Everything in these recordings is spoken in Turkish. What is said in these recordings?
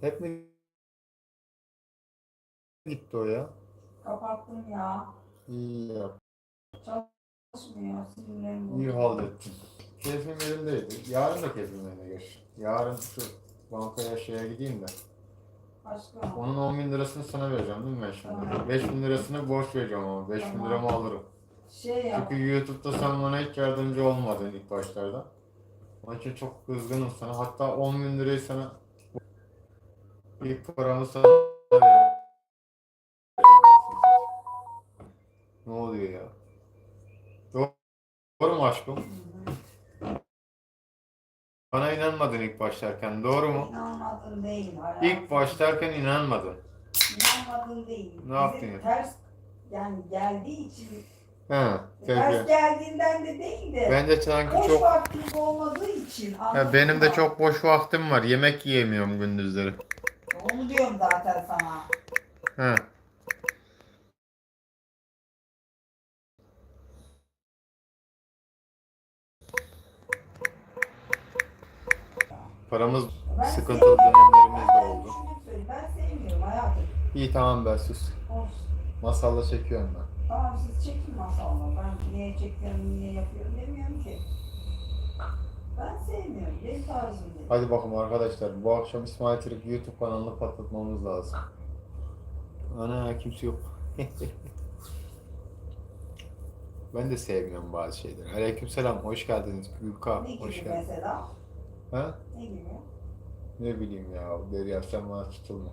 Hep mi gitti o ya? Kapattım ya. İyi yap. Çalışmıyor. Sinirlerim İyi hallettin. Keyfim yerindeydi. Yarın da keyfim yerine geç. Yarın şu bankaya şeye gideyim de. Aşkım. Onun 10 bin lirasını sana vereceğim değil mi ben şimdi? Tamam. 5 bin lirasını borç vereceğim ama 5 bin Tamam. liramı alırım. Şey yap. Çünkü YouTube'da sen bana hiç yardımcı olmadın ilk başlarda. Onun için çok kızgınım sana. Hatta 10 bin lirayı sana ilk paramı sana. Ne oluyor ya? Doğru, mu aşkım? Bana inanmadın ilk başlarken, doğru mu? İnanmadın değil. İlk başlarken inanmadın. İnanmadın değil. Ne yaptın ya? Ters yani geldiği için He, ters geldiğinden de değil de Ben de sanki boş çok... vaktim olmadığı için Ya anladın benim de mı? çok boş vaktim var. Yemek yiyemiyorum gündüzleri. Onu diyorum zaten sana. He. Paramız Ben sıkıntılı dönemlerimiz de oldu. Ben sevmiyorum hayatım. İyi tamam ben sus. Olsun. Masalla çekiyorum ben. Tamam siz çekin masalla. Ben niye çekiyorum, niye yapıyorum demiyorum ki. Benim tarzım değil. Hadi bakalım arkadaşlar. Bu akşam İsmail Türk YouTube kanalını patlatmamız lazım. Ana kimse yok. ben de sevmiyorum bazı şeyleri. Aleykümselam. Hoş geldiniz. Gülka. Ne Hoş gibi geldin. mesela? Ha? Ne gibi? Ne bileyim ya. Derya sen bana tutulma.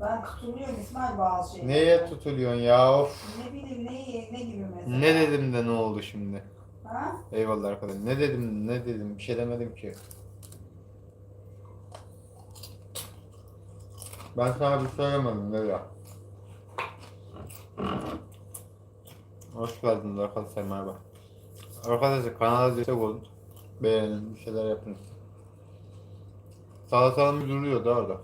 Ben tutuluyorum İsmail bazı şeyler. Neye tutuluyorsun ya? Of. Ne bileyim ne, ne gibi mesela? Ne dedim de ne oldu şimdi? Ha? Eyvallah arkadaş. Ne dedim ne dedim bir şey demedim ki. Ben sana bir şey söylemedim Derya. Hoş geldiniz arkadaşlar merhaba. Arkadaşlar kanala destek olun. Beğenin bir şeyler yapın. Salatalım duruyor da orada.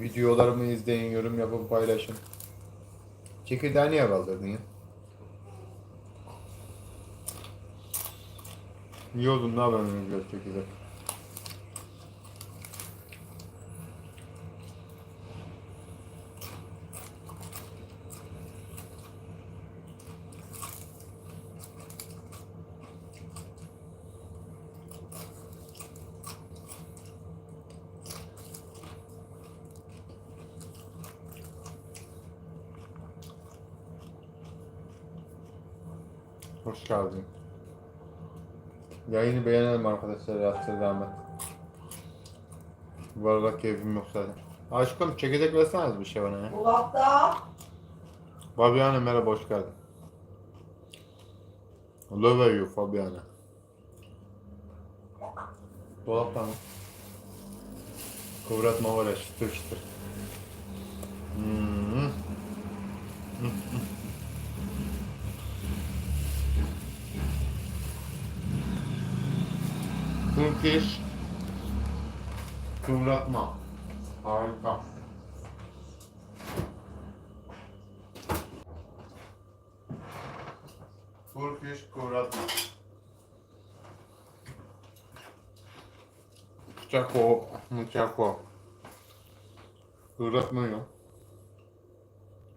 Videolarımı izleyin, yorum yapın, paylaşın. Çekirdeği niye kaldırdın ya? Yiyordum ne haber güzel çekirdek. Hoş geldin. Yayını beğenelim arkadaşlar rağmen. Bu arada keyfim yok zaten. Aşkım çekirdek verseniz bir şey bana ya. Dolapta Fabiana merhaba hoş geldin. Love you Fabiana. Dolaptan. Kıvratma var ya çıtır çıtır. Hmm. Turkish kıvratma. Harika. Turkish kıvratma. Çako, çako. Kıvratmıyor.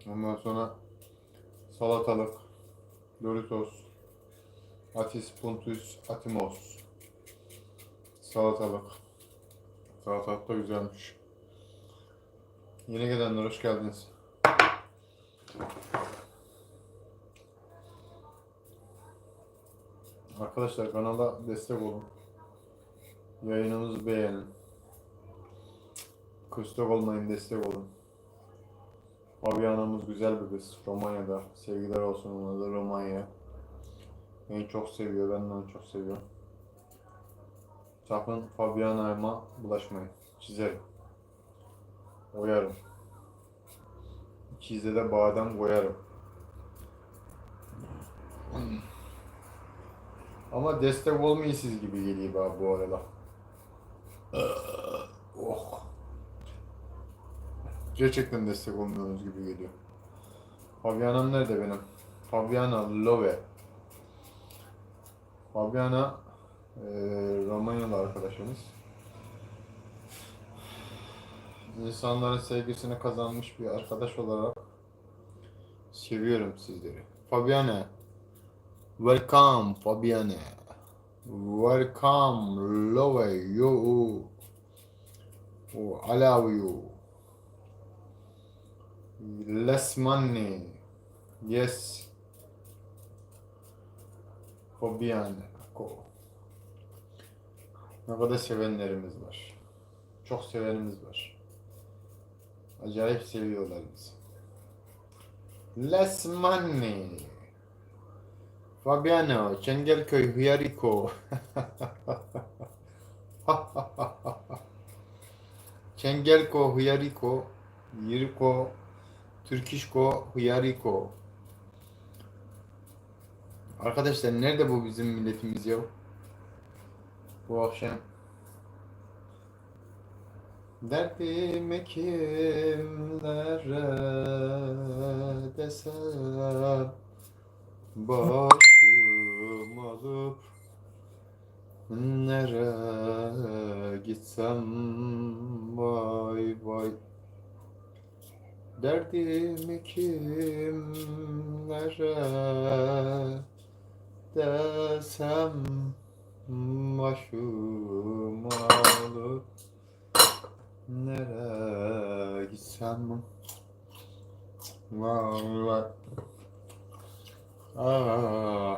Ondan sonra salatalık, Doritos, Atis Puntus Atimos. Salatalık. Salatalık da güzelmiş. Yeni gelenler hoş geldiniz. Arkadaşlar kanala destek olun. Yayınımızı beğenin. Kustok olmayın destek olun. Abi anamız güzel bir kız. Romanya'da. Sevgiler olsun ona da Romanya. Beni çok seviyor. Ben de onu çok seviyorum. Sakın Fabiana'ma bulaşmayın. Çizerim. Oyarım. Çizde de badem koyarım. Ama destek olmayın siz gibi geliyor bana bu arada. oh. Gerçekten destek olmuyorsunuz gibi geliyor. Fabiana'm nerede benim? Fabiana Love. Fabiana eee Romanyalı arkadaşımız. İnsanların sevgisini kazanmış bir arkadaş olarak seviyorum sizleri. Fabiana. Welcome Fabiana. Welcome love you. Oh, I love you. Less money. Yes. Fabiana. Ko. Kadar sevenlerimiz var. Çok sevenimiz var. Acayip seviyorlar bizi. Less money. Fabiano, Çengelköy, Hıyariko. Çengelko, Hıyariko, Yiriko, Türkişko, Hıyariko. Arkadaşlar nerede bu bizim milletimiz ya? Bu akşam. Derdimi kimlere desem Başım alıp Nereye gitsem vay vay. Derdimi kimlere desem Başım alıp Nereye gitsem? Vay Aa.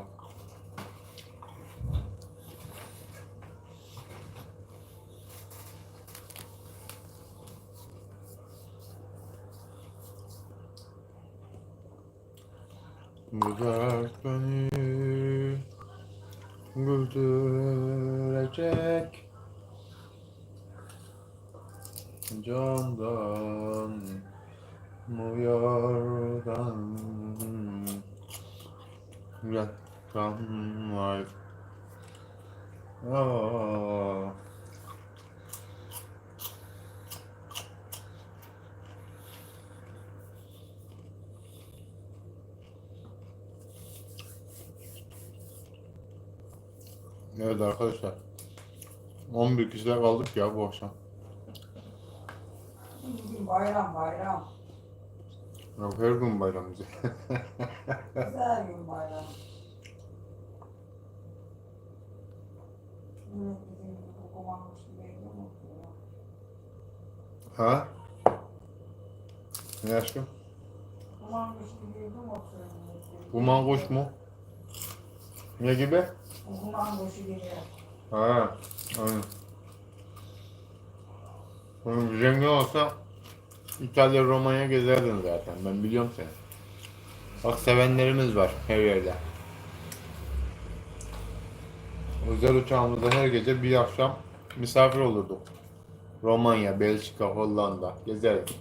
Bu dert beni güldürecek. Candan mı yardan Yaktan var. Aa. Evet arkadaşlar 11 kişiler kaldık ya bu akşam. Bugün bayram bayram. Yok her gün bayram bize. Güzel gün bayram. Ha? Ne aşkım? Okumamış gibi evde mi mu? Ne gibi? Okuman boşu geliyor. Ha, aynen. Zengin olsa İtalya, Romanya gezerdin zaten. Ben biliyorum seni. Bak sevenlerimiz var her yerde. Özel uçağımızda her gece bir akşam misafir olurduk. Romanya, Belçika, Hollanda gezerdik.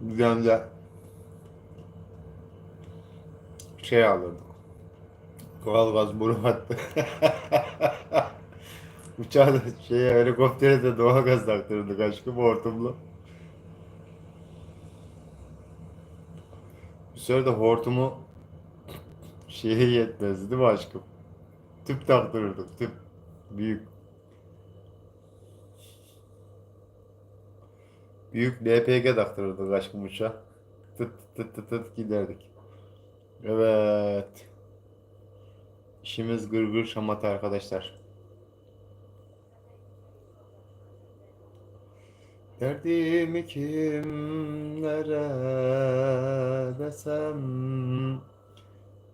De şey alırdık. Doğal gaz boru hattı. Uçağa da şeye helikoptere de doğal gaz taktırdık aşkım hortumlu. Bir sefer de hortumu şeye yetmezdi değil mi aşkım? Tüp taktırırdık tüp. Büyük. Büyük LPG taktırırdık aşkım uçağa. Tıt tıt tıt tıt giderdik. Evet. İşimiz gırgır şamata arkadaşlar. Derdimi kimlere desem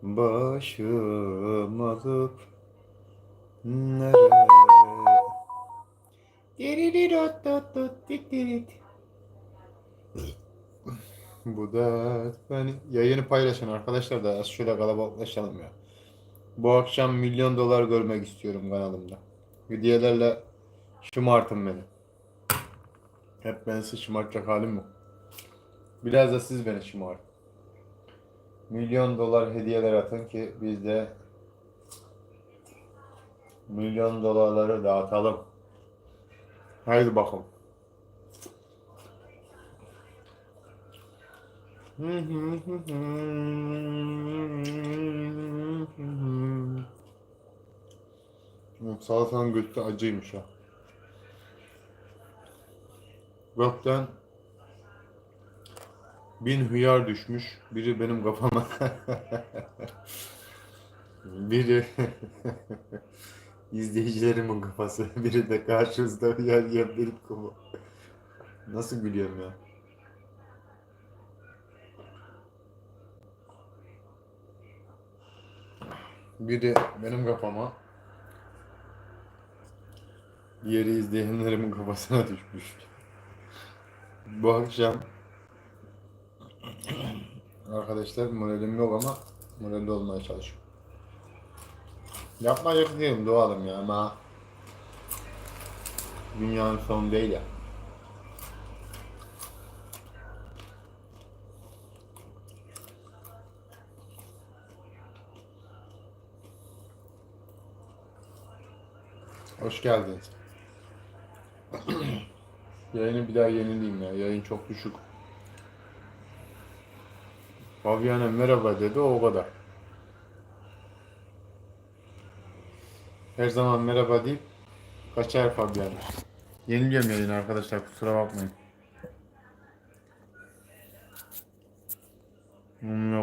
Başım alıp nereye Diririrotototitirit. Bu dert beni yayını paylaşın arkadaşlar da az şöyle kalabalıklaşalım ya. Bu akşam milyon dolar görmek istiyorum kanalımda. Hediyelerle şımartın beni. Hep ben sizi şımartacak halim yok. Biraz da siz beni şımartın. Milyon dolar hediyeler atın ki biz de milyon dolarları dağıtalım. Haydi bakalım. Yok, Salatanın götü acıymış ha. Gökten bin hıyar düşmüş. Biri benim kafama. Biri izleyicilerimin kafası. Biri de karşınızda hıyar yiyen benim kafam. Nasıl gülüyorum ya? Biri benim kafama. Diğeri izleyenlerimin kafasına düşmüş. Bu akşam arkadaşlar moralim yok ama moralli olmaya çalışıyorum. Yapmayacak değilim doğalım ya ama dünyanın sonu değil ya. Hoş geldiniz. Yayını bir daha yenileyim ya. Yayın çok düşük. Fabiana merhaba dedi o kadar. Her zaman merhaba deyip kaçar Fabiana. Yeniliyorum yayını arkadaşlar kusura bakmayın. Hmm, yok.